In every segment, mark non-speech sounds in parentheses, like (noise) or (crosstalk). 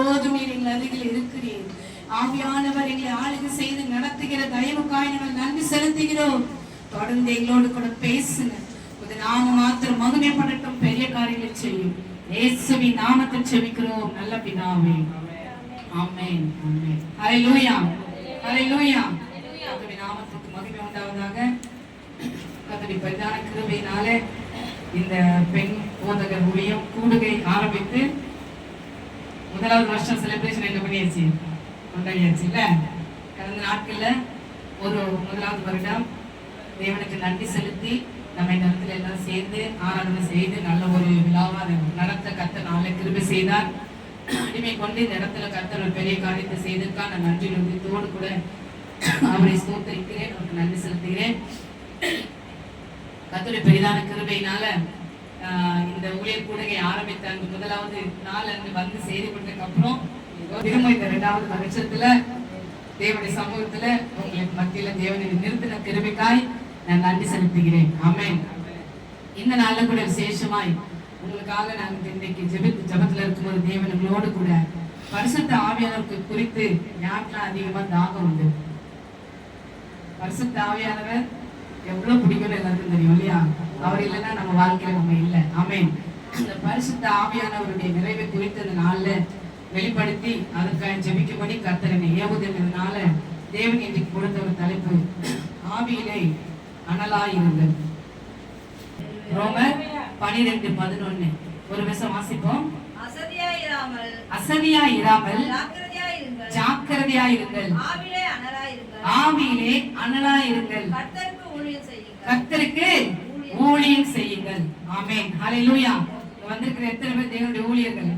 எப்போதும் நீர் எங்கள் அருகில் இருக்கிறீர். ஆவியானவர் எங்களை ஆளுகை செய்து நடத்துகிற தயவுக்காய் நாங்கள் நன்றி செலுத்துகிறோம். தொடர்ந்து எங்களோடு கூட பேசுங்க. இது நாம மாத்திரம் மகிமைப்படட்டும். பெரிய காரியங்களை செய்யும். இயேசுவின் நாமத்தில் செவிக்கிறோம் நல்ல பிதாவே. ஆமென். ஆமென். ஹalleluya. ஹalleluya. கர்த்தருடைய நாமத்துக்கு மகிமை உண்டாவதாக. கர்த்தருடைய பரிதான கிருபையினால இந்த பெண் போதகர் ஊழியம் கூடுகை ஆரம்பித்து முதலாவது வருஷம் செலிப்ரேஷன் என்ன பண்ணியாச்சு? கொண்டாடியாச்சு இல்லை? கடந்த நாட்களில் ஒரு முதலாவது வருடம். தேவனுக்கு நன்றி செலுத்தி நம்ம இந்த இடத்துல எல்லாம் சேர்ந்து ஆராதனை செய்து நல்ல ஒரு விழாவாக அதை நடத்த கத்த நாளில் கிருபை செய்தார். இனிமே கொண்டு இந்த இடத்துல கர்த்தர் ஒரு பெரிய காரியத்தை செய்திருக்கா நான் நன்றி நோக்கத்தோடு கூட அவரை ஸ்தோத்தரிக்கிறேன். அவருக்கு நன்றி செலுத்துகிறேன். கத்துடைய பெரிதான கிருபையினால இந்த ஊழியர் கூடகை ஆரம்பித்த அந்த முதலாவது நாள் அன்று வந்து செய்து கொடுத்ததுக்கு அப்புறம் திரும்ப இந்த இரண்டாவது வருஷத்துல தேவனுடைய சமூகத்துல உங்களுக்கு மத்தியில தேவனை நிறுத்தின கிருமிக்காய் நான் நன்றி செலுத்துகிறேன். ஆமென். இந்த நாள்ல கூட விசேஷமாய் உங்களுக்காக நாங்கள் இன்றைக்கு ஜெபித்து ஜபத்துல இருக்கும்போது தேவன் உங்களோடு கூட பரிசுத்த ஆவியானவருக்கு குறித்து யாருக்கெல்லாம் அதிகமா தாகம் உண்டு? பரிசுத்த ஆவியானவர் எவ்வளவு பிடிக்கும்னு எல்லாருக்கும் தெரியும் இல்லையா? அவர் இல்லைன்னா நம்ம வாழ்க்கையில நம்ம இல்லை. ஆமென். இந்த பரிசுத்த ஆவியானவருடைய நிறைவை குறித்து அந்த நாள்ல வெளிப்படுத்தி அதற்காக ஜெபிக்கும்படி கர்த்தரனை ஏவுதனால தேவன் இன்றைக்கு கொடுத்த ஒரு தலைப்பு ஆவியிலே அனலாயிருங்கள் ரோமர் பனிரெண்டு பதினொன்னு. ஒரு விஷம் வாசிப்போம். அசதியா இராமல் ஜாக்கிரதையா இருங்கள். ஆவியிலே அனலா இருங்கள். கர்த்தருக்கு ஊழியம் செய்யுங்கள். ஆமேன் ஊழியம் செய்யுங்கள். ஹalleluya. வந்திருக்கிற எத்தனை பேர் தேவனுடைய ஊழியர்கள்?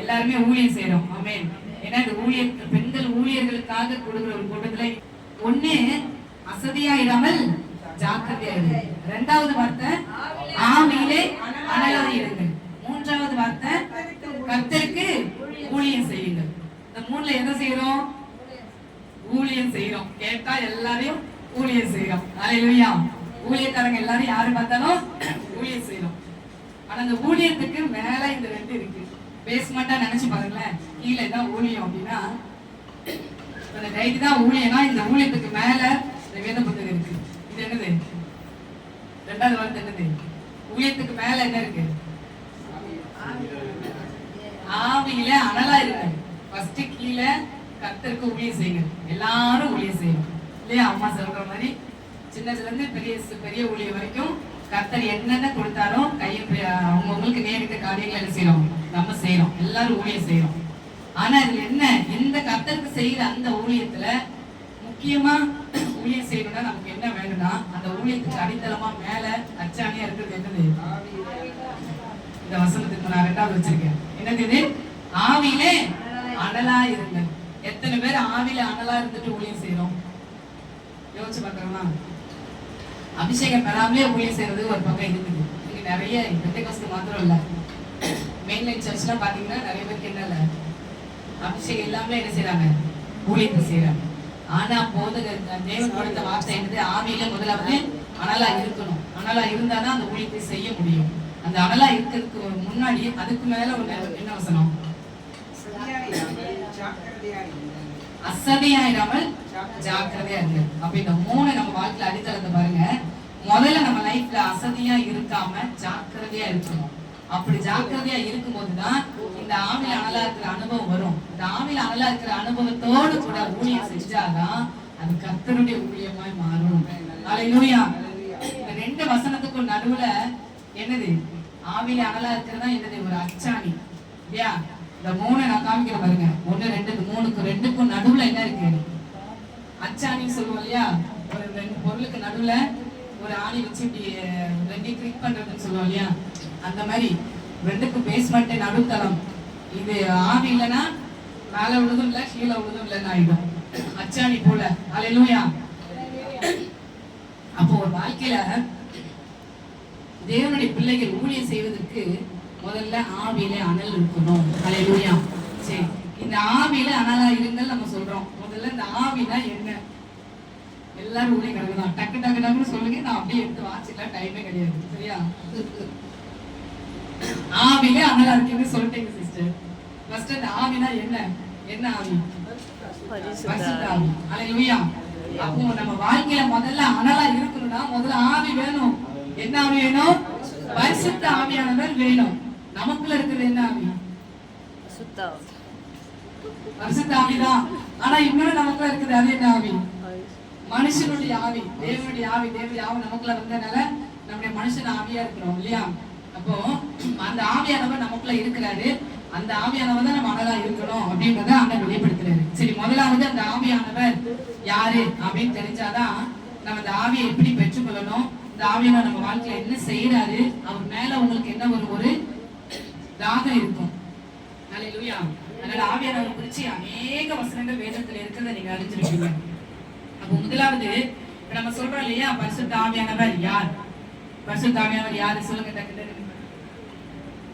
எல்லாருமே ஊழியம் செய்யறோம் ஆமேன். ஏன்னா இந்த ஊழியர் பெண்கள் ஊழியர்களுக்காக கொடுக்குற ஒரு கூட்டத்துல ஒண்ணு அசதியா இராமல் ஜாக்கிரதையா ரெண்டாவது வார்த்தை ஆவியிலே அனலாக இருங்கள். மூன்றாவது வார்த்தை கர்த்தருக்கு ஊழியம் செய்யுங்கள். இந்த மூணுல என்ன செய்யறோம் ஊழியம் செய்யறோம் கேட்டா எல்லாரையும் ஊழியம் செய்யறோம் ஹalleluya ஊழியக்காரங்க எல்லாரும் யாரு பார்த்தாலும் ஊழியம் செய்யறோம் ஆனா அந்த ஊழியத்துக்கு மேல இந்த ரெண்டு இருக்கு. பேஸ்மெண்டா நினைச்சு பாருங்களேன். கீழே தான் ஊழியம் அப்படின்னா அந்த டைட் தான் ஊழியம்னா இந்த ஊழியத்துக்கு மேல இந்த வேத புத்தகம் இருக்கு. இது என்னது? ரெண்டாவது வார்த்தை என்னது? ஊழியத்துக்கு மேல என்ன இருக்கு? ஆவியில அனலா இருக்கு. ஃபர்ஸ்ட் கீழே கத்தருக்கு ஊழியம் செய்யுங்க. எல்லாரும் ஊழியம் செய்யணும். இல்லையா அம்மா சொல்ற மாதிரி சின்னதுலேருந்து பெரிய பெரிய ஊழியம் வரைக்கும் கர்த்தர் என்னென்ன கொடுத்தாரோ கையை அவங்கவுங்களுக்கு நேரிட்ட காரியங்களை என்ன செய்யறோம் நம்ம செய்யறோம் எல்லாரும் ஊழியம் செய்யறோம் ஆனா இதுல என்ன? இந்த கர்த்தருக்கு செய்யற அந்த ஊழியத்துல முக்கியமா (clears throat) ஊழியம் செய்யணும்னா நமக்கு என்ன வேணும்னா அந்த ஊழியத்துக்கு அடித்தளமா மேல அச்சாணியா இருக்கிறது என்னது? இந்த வசனத்துக்கு நான் ரெண்டாவது வச்சிருக்கேன். என்னது இது? ஆவியிலே அனலா இருங்கள். எத்தனை பேர் ஆவியில அனலா இருந்துட்டு ஊழியம் செய்யறோம் யோசிச்சு பார்க்கறோமா? அபிஷேகம் பெறாமலே ஊழியம் செய்யறது ஒரு பக்கம் இருக்குது. இங்க நிறைய பெந்தகோஸ்து மாத்திரம் இல்ல. மெயின்லைன் சர்ச்லாம் பாத்தீங்கன்னா நிறைய பேருக்கு என்ன இல்லை? அபிஷேகம் இல்லாமலே என்ன செய்யறாங்க ஊழியத்தை செய்யறாங்க ஆனா போதகர் தேவன் கொடுத்த வார்த்தை என்னது? ஆவியில முதலாவது அனலா இருக்கணும். அனலா இருந்தாதான் அந்த ஊழியத்தை செய்ய முடியும். அந்த அனலா இருக்கிறதுக்கு முன்னாடி அதுக்கு மேல ஒண்ணு என்ன வசனம்? அசதியாயிராமல் ஜாக்கிரதையா இருங்க. அப்ப இந்த மூணு நம்ம வாழ்க்கையில அடித்தளத்தை பாருங்க. முதல்ல நம்ம லைஃப்ல அசதியா இருக்காம ஜாக்கிரதையா இருக்கணும். அப்படி ஜாக்கிரதையா இருக்கும்போதுதான் இந்த ஆவில அனலா இருக்கிற அனுபவம் வரும். இந்த ஆவில அனலா இருக்கிற அனுபவத்தோடு கூட ஊழியம் செஞ்சாதான் அது கத்தருடைய ஊழியமாய் மாறும். அல்லேலூயா இந்த ரெண்டு வசனத்துக்கும் நடுவுல என்னது? ஆவில அனலா இருக்கிறதா? என்னது? ஒரு அச்சாணி. இல்லையா? இந்த மூணு நான் காமிக்கிறேன் பாருங்க. ஒண்ணு ரெண்டு மூணுக்கு ரெண்டுக்கும் நடுவுல என்ன இருக்கு? அச்சாணின்னு சொல்லுவோம் இல்லையா? ஒரு ரெண்டு பொருளுக்கு நடுவுல ஒரு ஆணி வச்சு இப்படி ரெண்டையும் கிளிக் பண்றதுன்னு சொல்லுவோம் இல்லையா? அந்த மாதிரி ரெண்டுக்கும் பேஸ்மெண்ட் நடுத்தளம். இது ஆவி இல்லைன்னா மேல விழுதும் இல்ல கீழே விழுதும் இல்லைன்னு ஆயிடும். அச்சாணி போல. அலையிலூயா அப்போ ஒரு வாழ்க்கையில தேவனுடைய பிள்ளைகள் ஊழியம் செய்வதற்கு முதல்ல ஆவியில அனல் இருக்கணும். அலையிலூயா சரி இந்த ஆவியில அனலா இருங்கள் நம்ம சொல்றோம். முதல்ல இந்த ஆவினா என்ன? எல்லாரும் உள்ளே கிடக்குதான். டக்கு டக்கு டக்குன்னு சொல்லுங்க. நான் அப்படியே எடுத்து வாசிக்கலாம் டைமே கிடையாது. சரியா? ஆவிலே அனலா இருக்கீங்கன்னு சொல்லிட்டீங்க சிஸ்டர் ஃபர்ஸ்ட் அந்த ஆவினா என்ன? என்ன ஆவி? பரிசுத்த அப்போ நம்ம வாழ்க்கையில முதல்ல அனலா இருக்கணும்னா முதல்ல ஆவி வேணும். என்ன ஆவி வேணும்? பரிசுத்த ஆவியானவர் வேணும். நமக்குள்ள இருக்கிறது என்ன ஆவி? பரிசுத்த ஆவிதான் ஆனா இன்னொரு நமக்குள்ள இருக்குது. அது என்ன ஆவி? மனுஷனுடைய ஆவி. தேவனுடைய ஆவி. தேவனுடைய ஆவி நமக்குள்ள வந்தனால நம்முடைய மனுஷன் ஆவியா இருக்கிறோம் இல்லையா? அப்போ அந்த ஆவியானவர் நமக்குள்ள இருக்கிறாரு. அந்த ஆவியானவர் தான் நம்ம அழகா இருக்கணும் அப்படின்றத ஆண்டவர் வெளிப்படுத்துறாரு. சரி முதலாவது அந்த ஆவியானவர் யாரு அப்படின்னு தெரிஞ்சாதான் நம்ம அந்த ஆவியை எப்படி பெற்றுக்கொள்ளணும்? இந்த ஆவியானவர் நம்ம வாழ்க்கையில என்ன செய்யறாரு அவர் மேல உங்களுக்கு என்ன ஒரு ஒரு தாகம் இருக்கும். அல்லேலூயா அதனால ஆவியானவர் குறிச்சு அநேக வசனங்கள் வேதத்துல இருக்கிறத நீங்க அறிஞ்சிருக்கீங்க அப்போ முதலாவது இப்ப நம்ம சொல்றோம் இல்லையா பரிசுத்த ஆவியானவர் யார்? பரிசுத்த ஆவியானவர் யாரு? சொல்லுங்க டக்கு டக்குன்னு.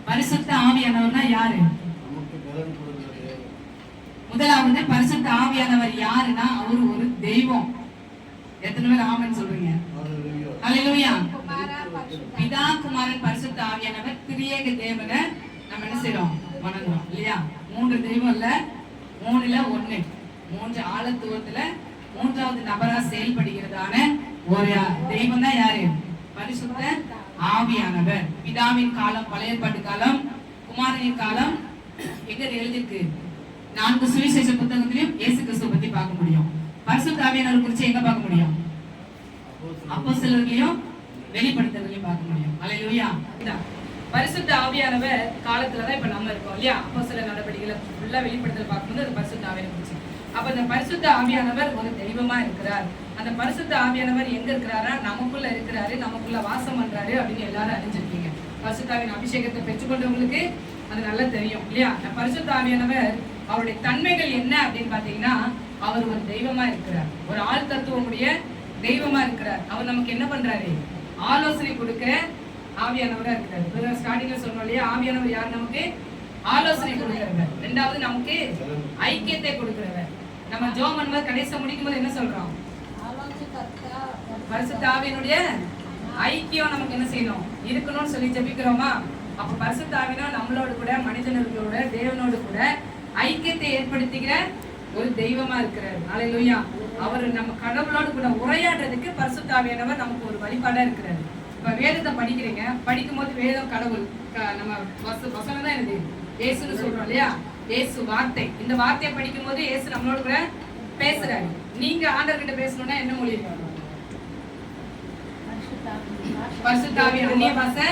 பரிசுத்த ஆவியானவர்னா யாரு? முதலாவது பரிசுத்த ஆவியானவர் யாருன்னா அவர் ஒரு தெய்வம். எத்தனை பேர் ஆமென்னு சொல்றீங்க? பரிசுத்த பிதா குமாரன் பரிசுத்த ஆவியானவர் திரியேக தேவனை நம்ம என்ன செய்யறோம் வணங்குறோம். இல்லையா? மூன்று தெய்வம் இல்ல மூணுல ஒண்ணு. மூன்று ஆழத்துவத்துல மூன்றாவது நபரா செயல்படுகிறதான ஒரு தெய்வம் தான் யாரு? பரிசுத்த ஆவியானவர். பிதாவின் காலம் பழைய பாட்டு காலம் குமாரனின் காலம். எங்க எழுதிருக்கு நான்கு சுவிசேஷ புத்தகத்திலையும் இயேசு கிறிஸ்துவ பத்தி பார்க்க முடியும். பரிசுத்த ஆவியானவர் குறிச்சு எங்க பார்க்க முடியும்? அப்போ சிலர்களையும் வெளிப்படுத்துறதையும் பார்க்க முடியும். அல்லேலூயா இதான். பரிசுத்த ஆவியானவர் காலத்துல தான் இப்ப நம்ம இருக்கோம் இல்லையா? அப்போ சில நடவடிக்கைகளை ஃபுல்லா வெளிப்படுத்தல் பார்க்கும்போது அது பரிசுத்த ஆவியான குறிச்சு அப்ப அந்த பரிசுத்த ஆவியானவர் ஒரு தெய்வமா இருக்கிறார். அந்த பரிசுத்த ஆவியானவர் எங்க இருக்கிறாரா? நமக்குள்ள இருக்கிறாரு நமக்குள்ள வாசம் பண்றாரு அப்படின்னு எல்லாரும் அறிஞ்சிருக்கீங்க பரிசுத்தாவின் அபிஷேகத்தை பெற்றுக்கொண்டவங்களுக்கு அது நல்லா தெரியும் இல்லையா? அந்த பரிசுத்த ஆவியானவர் அவருடைய தன்மைகள் என்ன அப்படின்னு பாத்தீங்கன்னா அவர் ஒரு தெய்வமா இருக்கிறார். ஒரு ஆள் தத்துவமுடைய தெய்வமா இருக்கிறார். அவர் நமக்கு என்ன பண்றாரு? ஆலோசனை கொடுக்கிற ஆவியானவராக இருக்கிறார். பிறகு சொன்னோம் இல்லையா? ஆவியானவர் யார்? நமக்கு ஆலோசனை கொடுக்கிறவர். ரெண்டாவது நமக்கு ஐக்கியத்தை கொடுக்கிறவர். நம்ம ஜோம் மாதிரி கடைசியா முடிக்கும் போது என்ன சொல்றோம்? பரிசுத்த ஆவியனுடைய ஐக்கியம் நமக்கு என்ன செய்யணும்? இருக்கணும்னு சொல்லி ஜெபிக்கிறோமா? அப்ப பரிசுத்த ஆவினா நம்மளோட கூட மனிதனர்களோட தேவனோடு கூட ஐக்கியத்தை ஏற்படுத்திக்கிற ஒரு தெய்வமா இருக்கிறார். அல்லேலூயா அவர் நம்ம கடவுளோடு கூட உரையாடுறதுக்கு பரிசுத்தாவியானவர் நமக்கு ஒரு வழிபாடா இருக்கிறார். இப்ப வேதத்தை படிக்கிறீங்க படிக்கும்போது வேதம் கடவுள். நம்ம வசனம் தான் எனக்கு ஏசுன்னு சொல்றோம் இல்லையா? ஏசு வார்த்தை. இந்த வார்த்தையை படிக்கும்போது ஏசு நம்மளோட கூட பேசுறாரு. நீங்க ஆண்டவர்கிட்ட பேசணும்னா என்ன மொழி? பரிசுத்தாவி அந்நிய பாஷை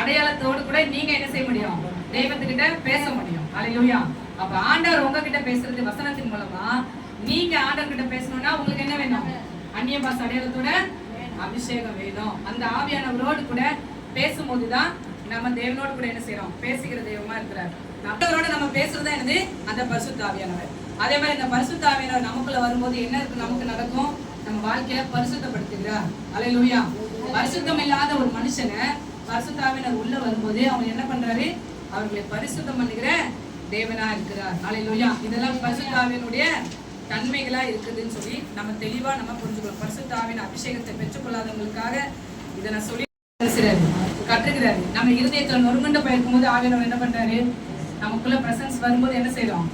அடையாளத்தோடு கூட நீங்க என்ன செய்ய முடியும்? தெய்வத்துக்கிட்ட பேச முடியும். அல்லேலூயா அப்ப ஆண்டவர் உங்ககிட்ட பேசுறது வசனத்தின் மூலமா நீங்க ஆண்டவர் கிட்ட பேசணும்னா உங்களுக்கு என்ன வேணும்? அந்நிய பாச அடையாளத்தோட அபிஷேகம் வேணும். அந்த ஆவியானவரோடு கூட பேசும்போதுதான் நம்ம தேவனோடு கூட என்ன செய்யறோம் பேசுகிற தெய்வமா இருக்கிறார். நம்மளோட நம்ம பேசுறது என்னது? அந்த பரிசுத்த ஆவியானவர் அதே மாதிரி இந்த பரிசுத்த ஆவியானவர் நமக்குள்ள வரும்போது என்ன இருக்கு? நமக்கு நடக்கும்? நம்ம வாழ்க்கையில பரிசுத்தப்படுத்துகிறார். அல்லேலூயா பரிசுத்தம் இல்லாத ஒரு மனுஷனை பரிசுத்தாவினர் உள்ள வரும்போது அவங்க என்ன பண்றாரு? அவர்களை பரிசுத்தம் பண்ணுகிற தேவனா இருக்கிறார். அல்லேலூயா இதெல்லாம் பரிசுத்தாவினுடைய தன்மைகளா இருக்குதுன்னு சொல்லி நம்ம தெளிவா நம்ம புரிஞ்சுக்கணும். பரிசுத்தாவின் அபிஷேகத்தை பெற்றுக்கொள்ளாதவங்களுக்காக இதை நான் சொல்லி பேசுறாரு கற்றுக்கிறாரு. நம்ம இருதயத்துல நொறுமண்ட போயிருக்கும் போது ஆவியானவர் என்ன பண்றாரு? நமக்குள்ள பிரசன்ஸ் வரும்போது என்ன செய்யறோம்?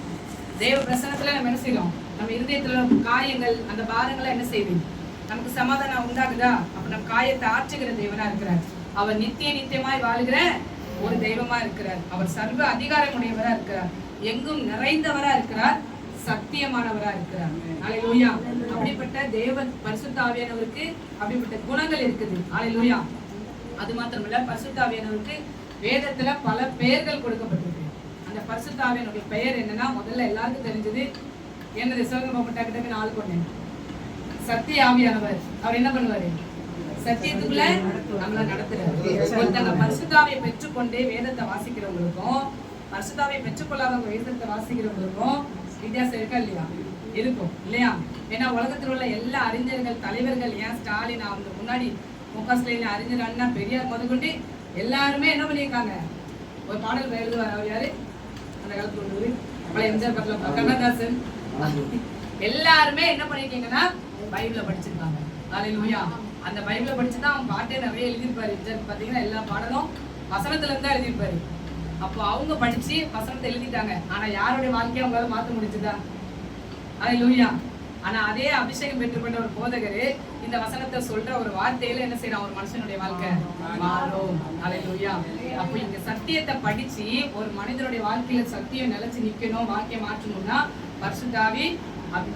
தேவ பிரசனத்துல நம்ம என்ன செய்யறோம்? நம்ம இருதயத்துல காயங்கள் அந்த பாரங்களை என்ன செய்யுது? நமக்கு சமாதானம் உண்டாகுதா? அப்ப நம்ம காயத்தை ஆற்றுகிற தேவனா இருக்கிறார். அவர் நித்திய நித்தியமாய் வாழுகிற ஒரு தெய்வமா இருக்கிறார். அவர் சர்வ அதிகாரமுடையவரா இருக்கிறார். எங்கும் நிறைந்தவரா இருக்கிறார். சத்தியமானவரா இருக்கிறாங்க. அலையிலூயா அப்படிப்பட்ட தேவன் பரிசுத்தாவியானவருக்கு அப்படிப்பட்ட குணங்கள் இருக்குது. அலையிலூயா அது மாத்திரமல்ல பரிசுத்த ஆவியானவருக்கு வேதத்துல பல பெயர்கள் கொடுக்கப்பட்டிருக்கு. அந்த பரிசுத்தாவியனுடைய பெயர் என்னன்னா முதல்ல எல்லாருக்கும் தெரிஞ்சது என்னது? சொல்லுங்க பாப்பா டக்கு நாலு கொண்டேன் சத்திய ஆவியானவர் அவர் என்ன பண்ணுவாரு? சத்தியத்துக்குள்ள நம்மள நடத்துறாரு. ஒருத்தங்க பரிசுத்தாவியை பெற்றுக்கொண்டே வேதத்தை வாசிக்கிறவங்களுக்கும் பரிசுத்தாவியை பெற்றுக்கொள்ளாதவங்க வேதத்தை வாசிக்கிறவங்களுக்கும் வித்தியாசம் இருக்கா இல்லையா? இருக்கும் இல்லையா? ஏன்னா உலகத்தில் உள்ள எல்லா அறிஞர்கள் தலைவர்கள் ஏன் ஸ்டாலின் அவங்க முன்னாடி முக ஸ்டாலின் அறிஞர் அண்ணா பெரியார் முதற்கொண்டு எல்லாருமே என்ன பண்ணியிருக்காங்க? ஒரு பாடல் எழுதுவார் அவர் யாரு? அந்த காலத்துல உள்ளவர் பழைய எம்ஜிஆர் படத்துல கண்ணதாசன். எல்லாருமே என்ன பண்ணிருக்கீங்கன்னா பைபிள படிச்சிருக்காங்க. ஹalleluya. அந்த பைபிளை படிச்சு தான் அவன் பாட்டே நிறைய எழுதியிருப்பாரு. இன்டர் பார்த்தீங்கன்னா எல்லா பாடலும் வசனத்துல இருந்து தான் எழுதியிருப்பாரு. அப்போ அவங்க படிச்சு வசனத்தை எழுதிட்டாங்க. ஆனா யாருடைய வாழ்க்கையை அவங்களால மாத்த முடிஞ்சுதா? லூயா ஆனா அதே அபிஷேகம் பெற்றுக்கொண்ட ஒரு போதகர் இந்த வசனத்தை சொல்ற ஒரு வார்த்தையில என்ன செய்யறான் ஒரு மனுஷனுடைய வாழ்க்கை மாறும். அப்போ இங்க சத்தியத்தை படிச்சு ஒரு மனிதனுடைய வாழ்க்கையில சத்தியம் நிலைச்சு நிக்கணும் வாழ்க்கையை மாற்றணும்னா பரிசுத்தாவி அப்-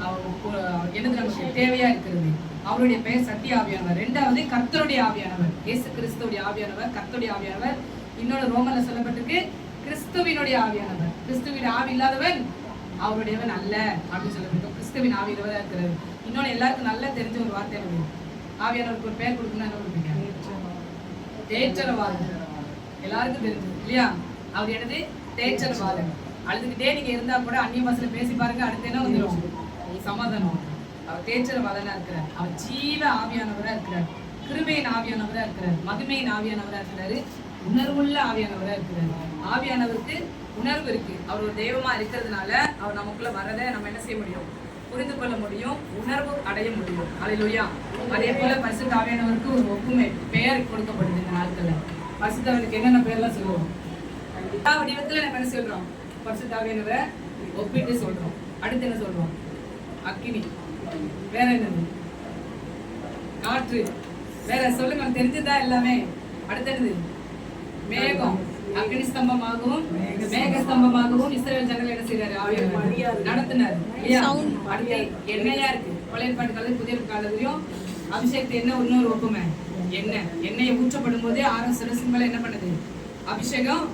என்னது நமக்கு தேவையா இருக்கிறது? அவருடைய பெயர் சத்திய ஆவியானவர். ரெண்டாவது கர்த்தருடைய ஆவியானவர். இயேசு கிறிஸ்துடைய ஆவியானவர் கர்த்தருடைய ஆவியானவர் இன்னொரு ரோமன்ல சொல்லப்பட்டிருக்கு கிறிஸ்துவினுடைய ஆவியானவர். கிறிஸ்துவின் ஆவி இல்லாதவன் அவருடையவன் அல்ல அப்படின்னு சொல்லப்பட்டிருக்கும் கிறிஸ்துவின் ஆவியானவரா இருக்கிறது இன்னொன்னு எல்லாருக்கும் நல்லா தெரிஞ்ச ஒரு வார்த்தை இருக்கு ஆவியானவருக்கு ஒரு பேர் கொடுக்கணும் என்ன கொடுப்பீங்க? தேற்றரவாதம். எல்லாருக்கும் தெரிஞ்சது இல்லையா? அவர் என்னது? தேற்றரவாதம். அழுதுகிட்டே நீங்க இருந்தா கூட அந்நிய பாசல பேசி பாருங்க அடுத்து என்ன வந்துடும் சமாதானம் அவர் தேச்சரவாதனா இருக்கிறார். அவர் ஜீவ ஆவியானவரா இருக்கிறார். கிருமையின் ஆவியானவரா இருக்கிறார். மகிமையின் ஆவியானவரா இருக்கிறாரு. உணர்வுள்ள ஆவியானவராக இருக்கிறார். ஆவியானவருக்கு உணர்வு இருக்கு. அவர் ஒரு தெய்வமா இருக்கிறதுனால அவர் நமக்குள்ள வரதை நம்ம என்ன செய்ய முடியும்? புரிந்து கொள்ள முடியும். உணர்வு அடைய முடியும். அல்லேலூயா அதே போல பரிசுத்த ஆவியானவருக்கு ஒரு ஒப்புமை பெயர் கொடுக்கப்படுது இந்த நாட்கள்ல. பரிசுத்தவனுக்கு என்னென்ன பேர்லாம் சொல்லுவோம்? எல்லா வடிவத்துல நம்ம என்ன சொல்றோம்? பரிசுத்த ஆவியானவரை ஒப்பிட்டு சொல்றோம். அடுத்து என்ன சொல்றோம்? அக்கினி. வேற என்னது? காற்று. வேற சொல்லுங்க தெரிஞ்சதா எல்லாமே? அடுத்தது மேகம் அக்னி ஸ்தம்பமாகவும் மேக ஸ்தம்பமாகவும் இஸ்ரேல் ஜனங்கள் என்ன செய்யறாரு நடத்தினார். அடுத்து எண்ணெயா இருக்கு. ஏற்பாட்டு காலத்துல புதிய காலத்துலயும் அபிஷேகத்தை என்ன இன்னொரு ஒப்புமை எண்ணெய். எண்ணெயை ஊற்றப்படும் போதே ஆறு சிரசின் மேல என்ன பண்ணுது? அபிஷேகம்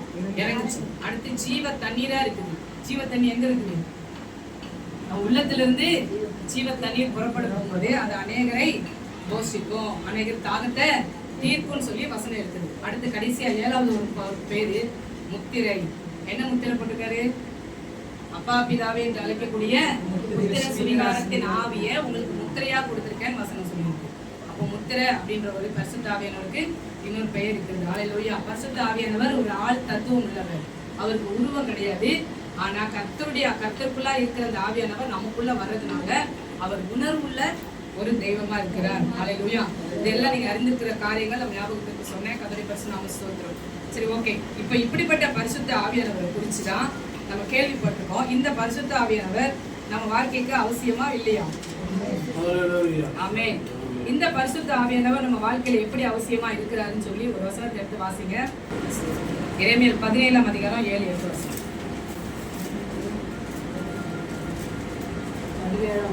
இறங்குச்சு. அடுத்து ஜீவ தண்ணீரா இருக்குது. ஜீவ தண்ணி எங்க இருக்குது? உள்ளத்திலிருந்து ஜீவ தண்ணீர் புறப்படும் போது அது அநேகரை போஷிக்கும் அநேகர் தாகத்தை தீர்ப்புன்னு சொல்லி வசனம் இருக்குது அடுத்து கடைசியா ஏழாவது ஒரு பேரு முத்திரை. என்ன முத்திரை போட்டிருக்காரு? அப்பா பிதாவே என்று அழைக்கக்கூடிய முத்திரை சுவிகாரத்தின் ஆவிய உங்களுக்கு முத்திரையா கொடுத்திருக்கேன்னு வசனம் சொல்லியிருக்கு அப்போ முத்திரை அப்படின்ற ஒரு பரிசுத்த ஆவியானவருக்கு இன்னொரு பெயர் இருக்குது ஆலையிலோயா பரிசுத்த ஆவியானவர் ஒரு ஆள் தத்துவம் உள்ளவர். அவருக்கு உருவம் கிடையாது. ஆனா கத்தருடைய கத்தருக்குள்ளா இருக்கிற அந்த ஆவியானவர் நமக்குள்ள வர்றதுனால அவர் உணர்வுள்ள ஒரு தெய்வமா இருக்கிறார். ஆலையிலோயா இதெல்லாம் நீங்க அறிந்திருக்கிற காரியங்கள் நம்ம ஞாபகத்துக்கு சொன்னேன். கதறி பரிசு நாம ஸ்தோத்திரம். சரி ஓகே இப்போ இப்படிப்பட்ட பரிசுத்த ஆவியானவரை குறித்து தான் நம்ம கேள்விப்பட்டிருக்கோம். இந்த பரிசுத்த ஆவியானவர் நம்ம வாழ்க்கைக்கு அவசியமா இல்லையா. ஆமென் இந்த பரிசுத்த ஆவியானவர் நம்ம வாழ்க்கையில எப்படி அவசியமா இருக்கிறாருன்னு சொல்லி ஒரு வசனத்தை எடுத்து வாசிங்க. இறைமையல் பதினேழாம் அதிகாரம் ஏழு எட்டு வசனம்.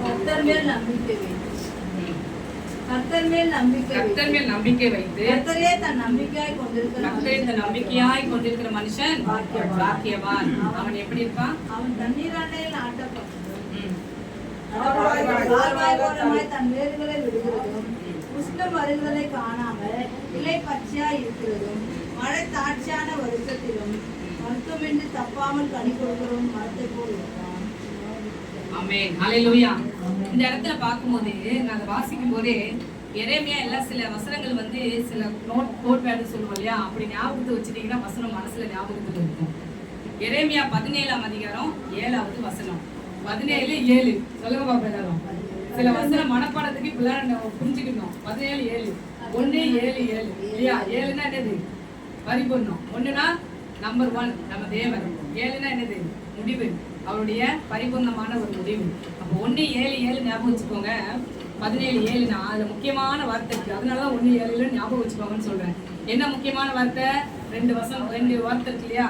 கர்த்தர் மேல் நம்பிக்கை கர்த்தர் மேல் நம்பிக்கை கர்த்தர் வைத்து மேல் நம்பிக்கை வைத்து. கர்த்தரே தன் நம்பிக்கையாய் கொண்டிருக்கிற கர்த்தர் இந்த நம்பிக்கையாய் கொண்டிருக்கிற மனுஷன் பாக்கியவான். பாக்கியவான். அவன் எப்படி இருப்பான்? அவன் தண்ணீராண்டையில் ஆட்டப்பட்டு ம். வாழ்வாய்வோரமாய் தன் வேர்களை விடுகிறதும் உஷ்ணம் வருகிறதை காணாமல் இலை பச்சையா இருக்கிறதும் மழை தாட்சியான வருஷத்திலும் மருத்துவமின்றி தப்பாமல் கனி கொடுக்கிறதும் மரத்தை போல் இருப்பான். ஆமென். ஹalleluya. இந்த இடத்துல பார்க்கும்போது நான் அதை வாசிக்கும் போதே எரேமியா எல்லாம் சில வசனங்கள் வந்து சில நோட் கோட் வேர்டு சொல்லுவோம் இல்லையா? அப்படி ஞாபகத்தை வச்சுட்டீங்கன்னா வசனம் மனசுல ஞாபகத்துல இருக்கும். எரேமியா பதினேழாம் அதிகாரம் ஏழாவது வசனம். பதினேழு ஏழு. சொல்லுங்க பாப்பா எல்லாரும். சில வசனம் மனப்பாடத்துக்கு இப்பெல்லாம் நம்ம புரிஞ்சுக்கணும். பதினேழு ஏழு. ஒண்ணு ஏழு ஏழு. இல்லையா? ஏழுன்னா என்னது? பரிபூர்ணம் ஒண்ணுன்னா நம்பர் ஒன் நம்ம தேவன். ஏழுனா என்னது? முடிவு. அவருடைய பரிபூர்ணமான ஒரு முடிவு. ஒன்று ஏழு ஏழு ஞாபகம் வச்சுக்கோங்க. பதினேழு ஏழுனா அதில் முக்கியமான வார்த்தை இருக்குது அதனால தான் ஒன்று ஏழுல ஞாபகம் வச்சுக்கோங்கன்னு சொல்றேன். என்ன முக்கியமான வார்த்தை? ரெண்டு வசனம் ரெண்டு வார்த்தை இருக்கு இல்லையா?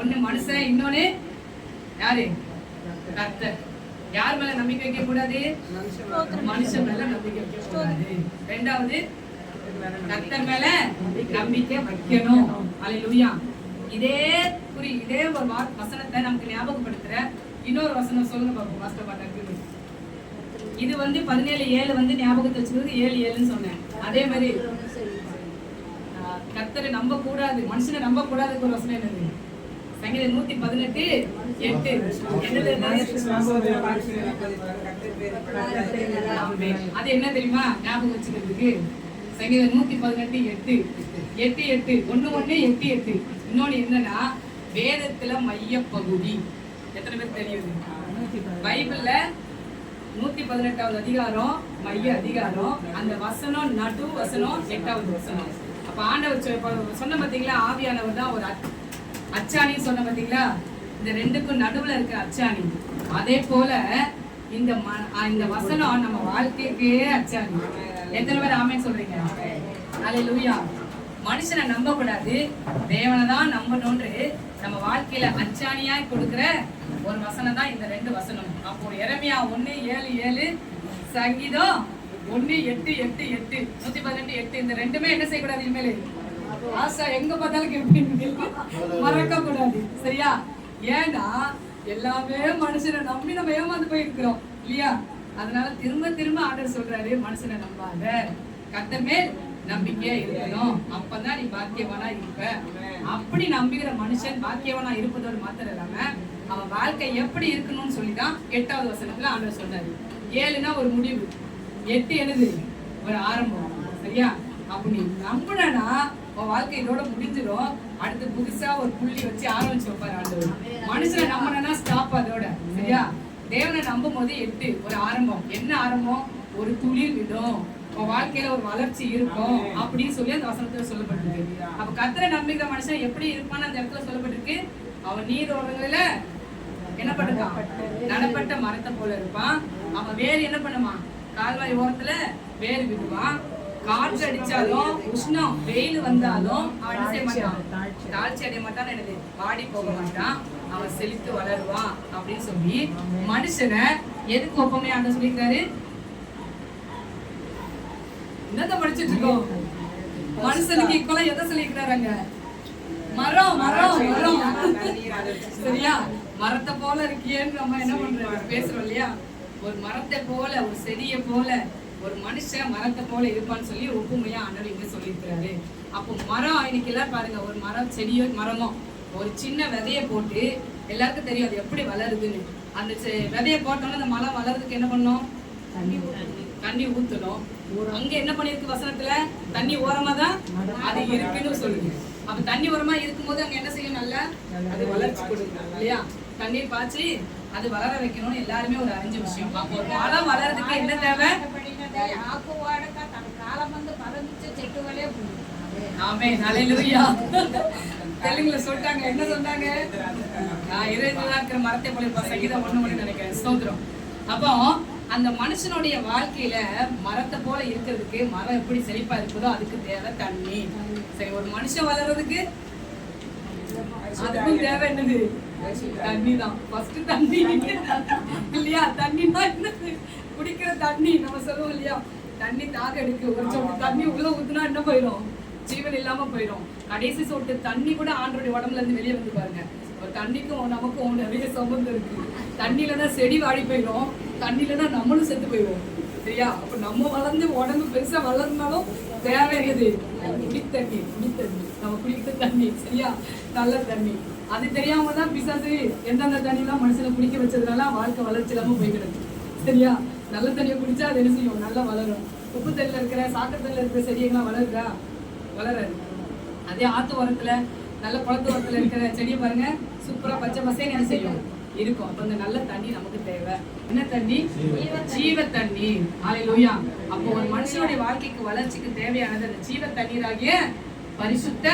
ஒன்று மனுஷன் இன்னொன்னு யாரு? கர்த்தர். யார் மேல நம்பிக்கை வைக்க கூடாது? மனுஷன் மேல நம்பிக்கை வைக்க கூடாது. ரெண்டாவது கர்த்தர் மேல நம்பிக்கை வைக்கணும். அல்லேலூயா இதே குறி இதே ஒரு வசனத்தை நமக்கு ஞாபகப்படுத்துற இன்னொரு வசனம் சொல்லுங்க பாப்போம். மாஸ்டர் பாட்டா இது வந்து பதினேழு ஏழு வந்து ஞாபகத்தை வச்சுக்கிறது ஏழு ஏழுன்னு சொன்னேன். அதே மாதிரி ஆஹ், கர்த்தரை நம்ப கூடாது மனுஷனை நம்ப கூடாதுக்கு ஒரு வசனம் என்னது? சங்கீதம் நூத்தி பதினெட்டு எட்டு. அது என்ன தெரியுமா? ஞாபகம் வச்சுக்கிறதுக்கு. சங்கீதம் நூத்தி பதினெட்டு எட்டு. எட்டு எட்டு. ஒண்ணு ஒண்ணு எட்டு எட்டு. இன்னொன்னு என்னன்னா வேதத்துல மைய பகுதி எத்தனை பேர் தெரியுது பைபிள்ல நூத்தி பதினெட்டாவது அதிகாரம் மைய அதிகாரம் அந்த வசனம் நடு வசனம் எட்டாவது வசனம். அப்ப ஆண்டவர் சொன்ன பாத்தீங்களா ஆவியானவர் தான் ஒரு அச்- அச்சாணின்னு சொன்ன பாத்தீங்களா? இந்த ரெண்டுக்கும் நடுவுல இருக்க அச்சாணி. அதே போல இந்த இந்த வசனம் நம்ம வாழ்க்கைக்கே அச்சாணி. எத்தனை பேர் ஆமென் சொல்றீங்க? அல்லேலூயா மனுஷனை நம்ப கூடாது தேவனை தான் நம்பணும்னு நம்ம வாழ்க்கையில அச்சாணியாய் கொடுக்கிற ஒரு வசனம் தான் இந்த ரெண்டு வசனம். அப்போ இறமையா ஒண்ணு ஏழு ஏழு சங்கீதம் ஒண்ணு எட்டு எட்டு எட்டு. நூத்தி பதினெட்டு எட்டு. இந்த ரெண்டுமே என்ன செய்யக்கூடாது இனிமேல்? ஆசா எங்க பார்த்தாலும் கேட்பீங்க. மறக்க கூடாது சரியா? ஏன்னா எல்லாமே மனுஷனை நம்பி நம்ம ஏமாந்து போயிருக்கிறோம். இல்லையா? அதனால திரும்ப திரும்ப ஆர்டர் சொல்றாரு மனுஷனை நம்பாத. கர்த்தர் மேல் நம்பிக்கையா இருக்கணும். அப்பதான் நீ பாக்கியவனா இருப்ப. அப்படி நம்புகிற மனுஷன் பாக்கியவனா இருப்பதோடு மாத்திரம் இல்லாம அவன் வாழ்க்கை எப்படி இருக்கணும்னு சொல்லிதான் எட்டாவது வசனத்துல ஆண்டவர் சொன்னாரு ஏழுனா ஒரு முடிவு. எட்டு என்னது? ஒரு ஆரம்பம். சரியா? அப்ப நீ நம்புனா உன் வாழ்க்கை இதோட முடிஞ்சிடும் அடுத்து புதுசா ஒரு புள்ளி வச்சு ஆரம்பிச்சு வைப்பாரு ஆண்டவர். மனுஷனை நம்பினா ஸ்டாப் அதோட. சரியா? தேவனை நம்பும் போது எட்டு. ஒரு ஆரம்பம். என்ன ஆரம்பம்? ஒரு துளிர் விடும். உன் வாழ்க்கையில ஒரு வளர்ச்சி இருக்கும் அப்படின்னு சொல்லி அந்த வசனத்துல சொல்லப்பட்டிருக்கு. அப்ப கத்திர நம்பிக்கை மனுஷன் எப்படி இருப்பான்னு அந்த இடத்துல சொல்லப்பட்டிருக்கு. அவன் நீரோடங்களில என்ன பண்ணிருக்கான் நடப்பட்ட மரத்தை போல இருப்பான். அவன் வேறு என்ன பண்ணுவான்? கால்வாய் ஓரத்துல வேறு விடுவான். காற்று அடிச்சாலும் உஷ்ணம் வெயில் வந்தாலும் அவன் என்ன செய்ய மாட்டான்? தாழ்ச்சி அடைய மாட்டான் என்னது? பாடி போக மாட்டான். அவன் செழித்து வளருவான் அப்படின்னு சொல்லி மனுஷனை எதுக்கு ஒப்பமையா சொல்லியிருக்காரு? என்னத்த படிச்சிட்டு இருக்கோம்? மனுஷனுக்கு ஈக்குவலா எதை சொல்லியிருக்கிறாங்க மரம் மரம் மரம். சரியா? மரத்தை போல இருக்கியேன்னு நம்ம என்ன பண்றோம் பேசுறோம் இல்லையா? ஒரு மரத்தை போல ஒரு செடியை போல ஒரு மனுஷன் மரத்தை போல இருப்பான்னு சொல்லி ஒப்புமையா ஆண்டவர் இங்க சொல்லியிருக்கிறாரு. அப்போ மரம் இன்னைக்கு எல்லாம் பாருங்க ஒரு மரம் செடியோ மரமோ ஒரு சின்ன விதைய போட்டு எல்லாருக்கும் தெரியும் அது எப்படி வளருதுன்னு. அந்த விதைய போட்டோம்னா அந்த மரம் வளர்றதுக்கு என்ன பண்ணும் தண்ணி ஊத்தணும். அங்க என்ன பண்ணிருக்கு வசனத்துல? தண்ணி ஓரமா தான் அது இருக்குன்னு சொல்லுங்க அப்ப தண்ணி ஓரமா இருக்கும்போது அங்க என்ன செய்யும்? நல்ல அது வளர்ச்சி கொடுக்கும் இல்லையா? தண்ணீர் பாய்ச்சி அது வளர வைக்கணும்னு எல்லாருமே ஒரு அறிஞ்ச விஷயம். அப்போ ஒரு மரம் வளர்றதுக்கு என்ன தேவை? ஆமே நலையிலுயா தெலுங்குல சொல்லிட்டாங்க. என்ன சொன்னாங்க? நான் இருக்கிற மரத்தை போல சங்கீதம் ஒண்ணு ஒண்ணு நினைக்கிறேன். ஸ்தோத்திரம். அப்போ அந்த மனுஷனுடைய வாழ்க்கையில மரத்தை போல இருக்கிறதுக்கு மரம் எப்படி செழிப்பா இருக்குதோ அதுக்கு தேவை தண்ணி. சரி ஒரு மனுஷன் வளர்றதுக்கு அதுக்கும் தேவை என்னது? தண்ணி தான் ஃபர்ஸ்ட் தண்ணி. இல்லையா? தண்ணி தான் என்னது? குடிக்கிற தண்ணி. நம்ம சொல்லுவோம் இல்லையா? தண்ணி தாக எடுக்கு. ஒரு சொட்டு தண்ணி உள்ள ஊத்துனா என்ன போயிடும் ஜீவன் இல்லாம போயிடும் கடைசி சொட்டு தண்ணி கூட ஆண்டோடைய உடம்புல இருந்து வெளியே வந்து பாருங்க. ஒரு தண்ணிக்கும் நமக்கும் நிறைய சம்பந்தம் இருக்கு. தண்ணியில தான் செடி வாடி போயிடும் தண்ணிலனா நம்மளும் செத்து போயிடுவோம். சரியா? அப்ப நம்ம வளர்ந்து உடம்பு பெருசா வளர்ந்தாலும் தேவை எது குடித்தண்ணி குடித்தண்ணி நம்ம குடிக்கிற தண்ணி சரியா? நல்ல தண்ணி. அது தெரியாம தான் பிசாசு எந்தெந்த தண்ணிலாம் மனுஷனை குடிக்க வச்சதுனால வாழ்க்கை வளர்ச்சி இல்லாம போய் கிடக்கு சரியா? நல்ல தண்ணியை குடிச்சா அது என்ன செய்யும்? நல்லா வளரும். உப்பு தண்ணில இருக்கிற சாக்கத்தண்ணில இருக்கிற செடியெல்லாம் வளருதா? வளராது. அதே ஆத்து உரத்துல நல்ல குளத்து உரத்துல இருக்கிற செடியை பாருங்க. சூப்பரா பச்சை பசேன்னு என்ன செய்யும்? இருக்கும். அப்ப அந்த நல்ல தண்ணி நமக்கு தேவை. என்ன தண்ணி? ஜீவ தண்ணி ஹalleluya அப்போ ஒரு மனுஷனுடைய வாழ்க்கைக்கு வளர்ச்சிக்கு தேவையானது அந்த ஜீவ தண்ணீராகிய பரிசுத்த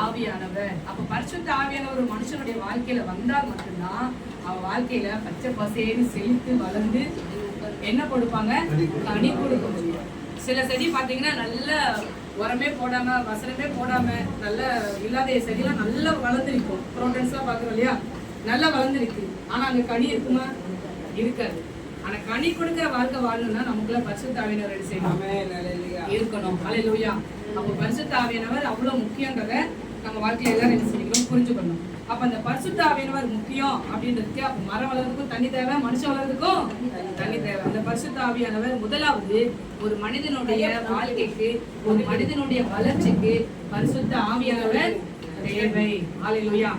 ஆவியானவர். அப்ப பரிசுத்த ஆவியானவர் ஒரு மனுஷனுடைய வாழ்க்கையில வந்தால் மட்டும்தான் அவன் வாழ்க்கையில பச்சை பசேன்னு செழித்து வளர்ந்து என்ன கொடுப்பாங்க? கனி கொடுக்க முடியும் சில செடி பாத்தீங்கன்னா நல்ல உரமே போடாம வசனமே போடாம நல்ல இல்லாத செடியெல்லாம் நல்லா வளர்ந்துருக்கும் ப்ரோட்டன்ஸ் எல்லாம் பாக்குறோம் இல்லையா? நல்லா வளர்ந்துருக்கு. ஆனா அங்க கனி இருக்குமா? இருக்காது. ஆனா கனி கொடுக்கிற வாழ்க்கை வாழணும்னா நமக்குள்ள பரிசுத்த ஆவியினர் ரெடி செய்யணும் இருக்கணும். அல்லேலூயா அப்ப பரிசுத்த ஆவியானவர் அவ்வளவு முக்கியன்றத நம்ம வாழ்க்கையில எல்லாரும் என்ன செஞ்சுக்கணும் புரிஞ்சுக்கணும் அப்ப அந்த பரிசுத்த ஆவியானவர் முக்கியம் அப்படின்றதுக்கு அப்ப மரம் வளர்றதுக்கும் தண்ணி தேவை மனுஷன் வளர்றதுக்கும் தண்ணி தேவை. அந்த பரிசுத்த ஆவியானவர் முதலாவது ஒரு மனிதனுடைய வாழ்க்கைக்கு ஒரு மனிதனுடைய வளர்ச்சிக்கு பரிசுத்த ஆவியானவர் தேவை. அல்லேலூயா